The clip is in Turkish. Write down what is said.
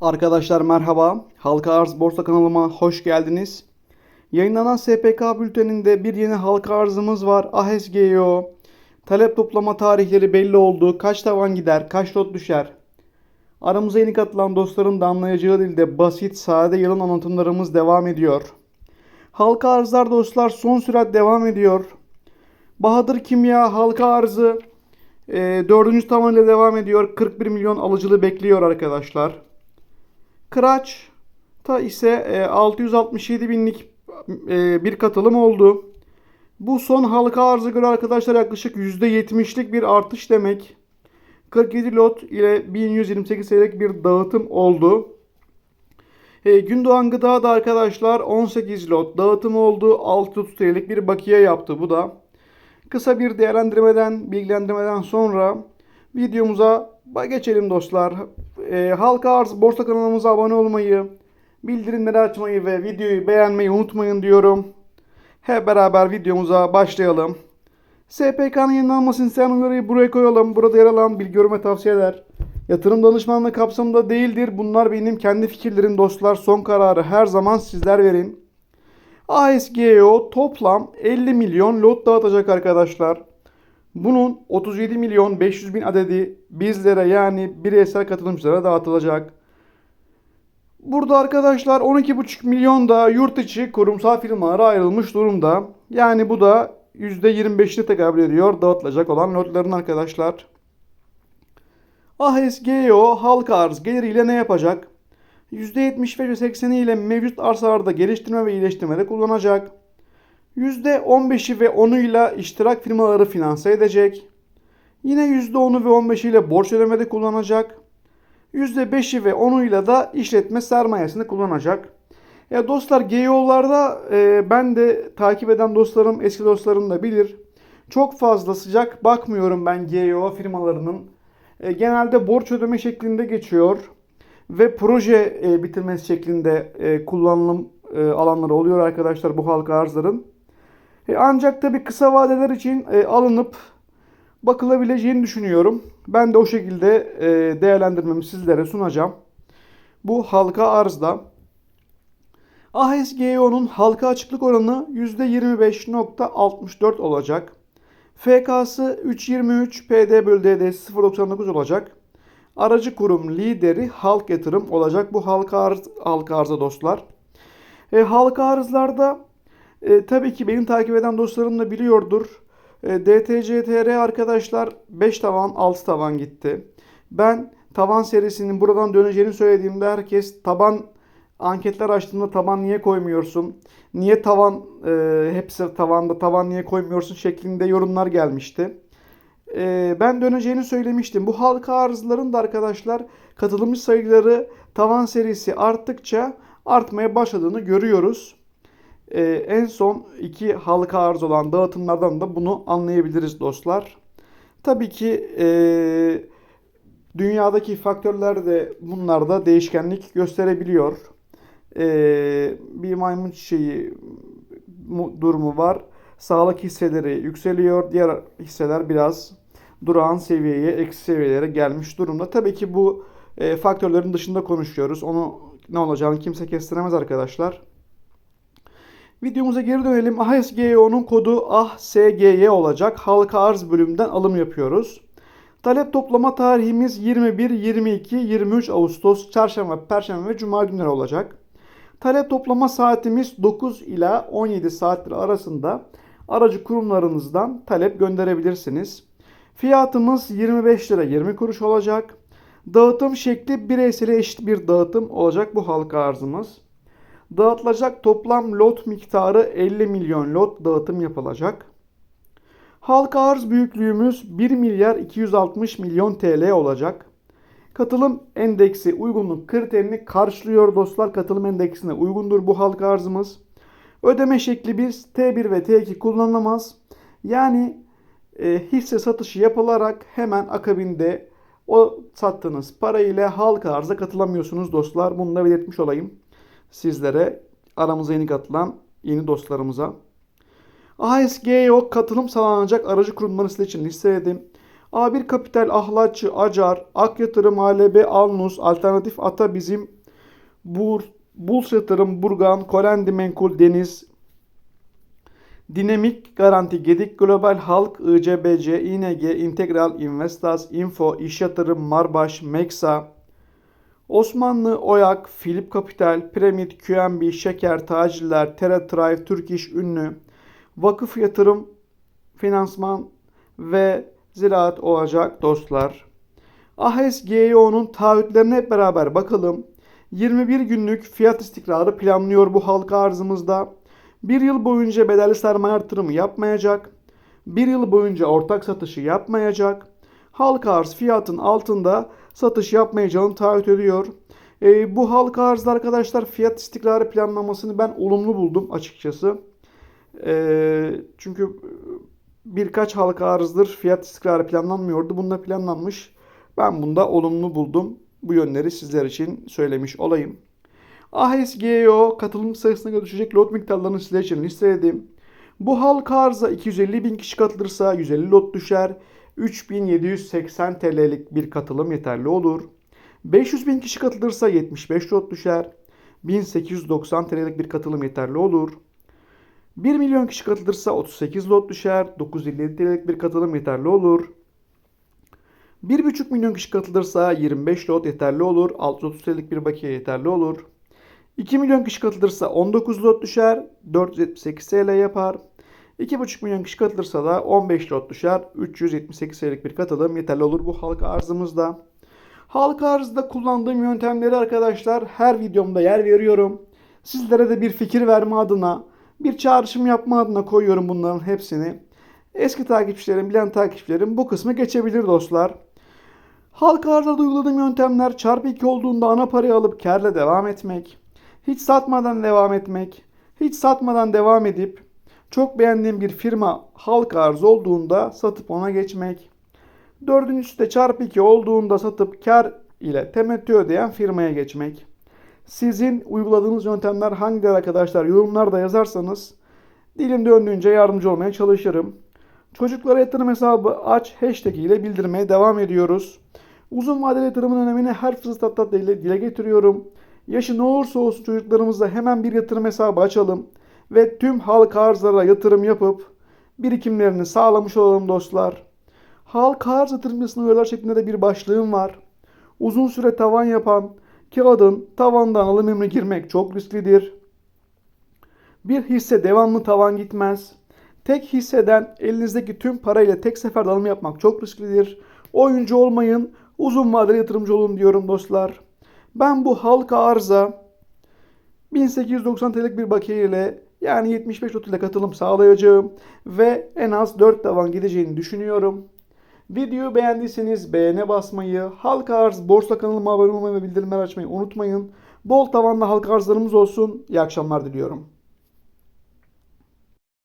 Arkadaşlar merhaba. Halka Arz Borsa kanalıma hoş geldiniz. Yayınlanan SPK bülteninde bir yeni halka arzımız var. AHSGO. Talep toplama tarihleri belli oldu. Kaç tavan gider, kaç lot düşer? Aramıza yeni katılan dostların da anlayacağı dilde basit, sade yılın anlatımlarımız devam ediyor. Halka arzlar dostlar son sürat devam ediyor. Bahadır Kimya halka arzı e, dördüncü tavan ile devam ediyor. 41 milyon alıcılı bekliyor arkadaşlar. Kıraç ta ise e, 667 binlik e, bir katılım oldu. Bu son halka arzı göre arkadaşlar yaklaşık %70'lik bir artış demek. 47 lot ile 1128 TL'lik bir dağıtım oldu. E, Gündoğan Gıda da arkadaşlar 18 lot dağıtım oldu. 630 TL'lik bir bakiye yaptı bu da. Kısa bir değerlendirmeden, bilgilendirmeden sonra videomuza geçelim dostlar. E, Halka Arz Borsa kanalımıza abone olmayı, bildirimleri açmayı ve videoyu beğenmeyi unutmayın diyorum. Hep beraber videomuza başlayalım. SPK'nın yayınlanmasını isteyen uyarıyı buraya koyalım. Burada yer alan bilgi görme tavsiyeler. Yatırım danışmanlığı kapsamında değildir. Bunlar benim kendi fikirlerim dostlar. Son kararı her zaman sizler verin. ASGO toplam 50 milyon lot dağıtacak arkadaşlar. Bunun 37 milyon 500 bin adedi bizlere yani bireysel katılımcılara dağıtılacak. Burada arkadaşlar 12,5 milyon da yurt içi kurumsal firmalara ayrılmış durumda. Yani bu da %25'ine tekabül ediyor dağıtılacak olan lotların arkadaşlar. AHSGO halka arz geliriyle ne yapacak? %75 ve 80'i ile mevcut arsalarda geliştirme ve iyileştirmede kullanacak. %15'i ve 10'uyla iştirak firmaları finanse edecek. Yine %10'u ve 15'i ile borç ödemede kullanacak. %5'i ve 10'uyla da işletme sermayesini kullanacak. Ya dostlar GEO'larda e, ben de takip eden dostlarım, eski dostlarım da bilir. Çok fazla sıcak bakmıyorum ben GEO firmalarının. E, genelde borç ödeme şeklinde geçiyor ve proje e, bitirmesi şeklinde e, kullanılım e, alanları oluyor arkadaşlar bu halka arzların. E, ancak tabi kısa vadeler için e, alınıp bakılabileceğini düşünüyorum. Ben de o şekilde e, değerlendirmemi sizlere sunacağım. Bu halka arzda. AHSGO'nun halka açıklık oranı %25.64 olacak. FK'sı 3.23, PD bölü DD 0.99 olacak. Aracı kurum lideri halk yatırım olacak bu halka arz, halka arzda dostlar. E, halka arzlarda e, tabii ki benim takip eden dostlarım da biliyordur. E, DTCTR arkadaşlar 5 tavan 6 tavan gitti. Ben tavan serisinin buradan döneceğini söylediğimde herkes taban anketler açtığında taban niye koymuyorsun? Niye tavan e, hepsi tavanda tavan niye koymuyorsun şeklinde yorumlar gelmişti. E, ben döneceğini söylemiştim. Bu halka arzların da arkadaşlar katılımcı sayıları tavan serisi arttıkça artmaya başladığını görüyoruz. Ee, en son iki halka arz olan dağıtımlardan da bunu anlayabiliriz dostlar. Tabii ki e, dünyadaki faktörler de bunlarda değişkenlik gösterebiliyor. E, bir maymun çiçeği durumu var. Sağlık hisseleri yükseliyor. Diğer hisseler biraz durağan seviyeye, eksi seviyelere gelmiş durumda. Tabii ki bu e, faktörlerin dışında konuşuyoruz. Onu ne olacağını kimse kestiremez arkadaşlar. Videomuza geri dönelim. AHSGO'nun kodu AHSGY olacak. Halka arz bölümünden alım yapıyoruz. Talep toplama tarihimiz 21, 22, 23 Ağustos, Çarşamba, Perşembe ve Cuma günleri olacak. Talep toplama saatimiz 9 ila 17 saatler arasında aracı kurumlarınızdan talep gönderebilirsiniz. Fiyatımız 25 lira 20 kuruş olacak. Dağıtım şekli bireysele eşit bir dağıtım olacak bu halka arzımız. Dağıtılacak toplam lot miktarı 50 milyon lot dağıtım yapılacak. Halka arz büyüklüğümüz 1 milyar 260 milyon TL olacak. Katılım endeksi uygunluk kriterini karşılıyor dostlar. Katılım endeksine uygundur bu halka arzımız. Ödeme şekli bir T1 ve T2 kullanılamaz. Yani e, hisse satışı yapılarak hemen akabinde o sattığınız para ile halka arza katılamıyorsunuz dostlar. Bunu da belirtmiş olayım sizlere aramıza yeni katılan yeni dostlarımıza. ASGO katılım sağlanacak aracı kurumları için listeledim. A1 Kapital, Ahlatçı, Acar, Ak Yatırım, ALB, Alnus, Alternatif Ata Bizim, Bur, Buls Yatırım, Burgan, Kolendi Menkul, Deniz, Dinamik Garanti, Gedik Global Halk, ICBC, İNG, Integral, Investas, Info, İş Yatırım, Marbaş, Meksa, Osmanlı, Oyak, Filip Kapital, Piramit, QNB, Şeker, Taciller, Teratrive, Türk İş Ünlü, Vakıf Yatırım, Finansman ve Ziraat olacak dostlar. AHES GEO'nun taahhütlerine hep beraber bakalım. 21 günlük fiyat istikrarı planlıyor bu halka arzımızda. Bir yıl boyunca bedelli sermaye artırımı yapmayacak. Bir yıl boyunca ortak satışı yapmayacak. Halka arz fiyatın altında satış yapmayacağını taahhüt ediyor. E, bu halka arzda arkadaşlar fiyat istikrarı planlamasını ben olumlu buldum açıkçası. E, çünkü birkaç halka arzdır fiyat istikrarı planlanmıyordu. Bunda planlanmış. Ben bunda olumlu buldum. Bu yönleri sizler için söylemiş olayım. AHSGO katılım sayısına göre düşecek lot miktarlarını sizler için listeledim. Bu halka arıza 250 bin kişi katılırsa 150 lot düşer. 3780 TL'lik bir katılım yeterli olur. 500 bin kişi katılırsa 75 lot düşer. 1890 TL'lik bir katılım yeterli olur. 1 milyon kişi katılırsa 38 lot düşer. 957 TL'lik bir katılım yeterli olur. 1,5 milyon kişi katılırsa 25 lot yeterli olur. 630 TL'lik bir bakiye yeterli olur. 2 milyon kişi katılırsa 19 lot düşer. 478 TL yapar. 2,5 milyon kişi katılırsa da 15 lot düşer. 378 TL'lik bir katılım yeterli olur bu halka arzımızda. Halka arzda kullandığım yöntemleri arkadaşlar her videomda yer veriyorum. Sizlere de bir fikir verme adına, bir çağrışım yapma adına koyuyorum bunların hepsini. Eski takipçilerim, bilen takipçilerim bu kısmı geçebilir dostlar. Halka arzda uyguladığım yöntemler çarpı 2 olduğunda ana parayı alıp karla devam etmek. Hiç satmadan devam etmek. Hiç satmadan devam edip çok beğendiğim bir firma halka arz olduğunda satıp ona geçmek. Dördüncüsü de çarpı 2 olduğunda satıp kar ile temettü ödeyen firmaya geçmek. Sizin uyguladığınız yöntemler hangileri arkadaşlar yorumlarda yazarsanız dilim döndüğünce yardımcı olmaya çalışırım. Çocuklara yatırım hesabı aç hashtag ile bildirmeye devam ediyoruz. Uzun vadeli yatırımın önemini her fırsatta dile, dile getiriyorum. Yaşı ne olursa olsun çocuklarımızla hemen bir yatırım hesabı açalım ve tüm halka arzlara yatırım yapıp birikimlerini sağlamış olalım dostlar. Halka arz yatırımcısına uyarılar şeklinde de bir başlığım var. Uzun süre tavan yapan kağıdın tavandan alım emri girmek çok risklidir. Bir hisse devamlı tavan gitmez. Tek hisseden elinizdeki tüm parayla tek seferde alım yapmak çok risklidir. Oyuncu olmayın, uzun vadeli yatırımcı olun diyorum dostlar. Ben bu halka arza 1890 TL'lik bir bakiye ile yani 75 lot ile katılım sağlayacağım ve en az 4 tavan gideceğini düşünüyorum. Videoyu beğendiyseniz beğene basmayı, halka arz borsa kanalıma abone olmayı ve bildirimler açmayı unutmayın. Bol tavanlı halka arzlarımız olsun. İyi akşamlar diliyorum.